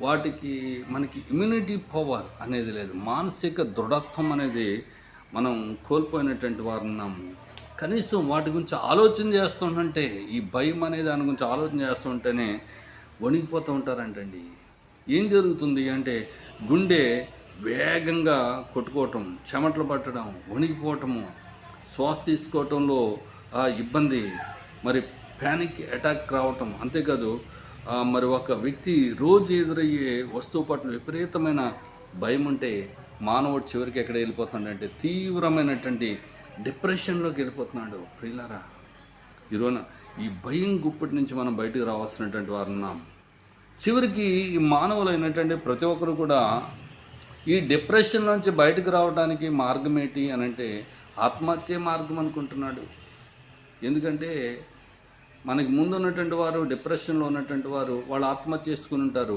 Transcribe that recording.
వాటికి మనకి immunity power అనేది లేదు. మానసిక దృఢత్వం అనేది మనం కోల్పోయినటువంటి వారు ఉన్నాము. కనీసం వాటి గురించి ఆలోచన చేస్తుంటే ఈ భయం అనే దాని గురించి ఆలోచన చేస్తుంటేనే వణిగిపోతూ ఉంటారంటండి. ఏం జరుగుతుంది అంటే గుండె వేగంగా కొట్టుకోవటం చెమటలు పట్టడం వణిగిపోవటము శ్వాస తీసుకోవటంలో ఆ ఇబ్బంది మరి ప్యానిక్ అటాక్ రావటం అంతేకాదు మరి ఒక వ్యక్తి రోజు ఎదురయ్యే వస్తువు పట్ల విపరీతమైన భయం ఉంటే మానవుడు చివరికి ఎక్కడ వెళ్ళిపోతున్నాడంటే తీవ్రమైనటువంటి డిప్రెషన్లోకి వెళ్ళిపోతున్నాడు. ప్రియులారా ఈరోజు ఈ భయం గుప్పటి నుంచి మనం బయటకు రావాల్సినటువంటి వారు ఉన్నాం. చివరికి ఈ మానవులైనటువంటి ప్రతి ఒక్కరు కూడా ఈ డిప్రెషన్ నుంచి బయటకు రావడానికి మార్గం ఏంటి అని అంటే ఆత్మహత్య మార్గం అనుకుంటున్నాడు. ఎందుకంటే మనకి ముందు ఉన్నటువంటి వారు డిప్రెషన్లో ఉన్నటువంటి వారు వాళ్ళు ఆత్మహత్య చేసుకుని ఉంటారు.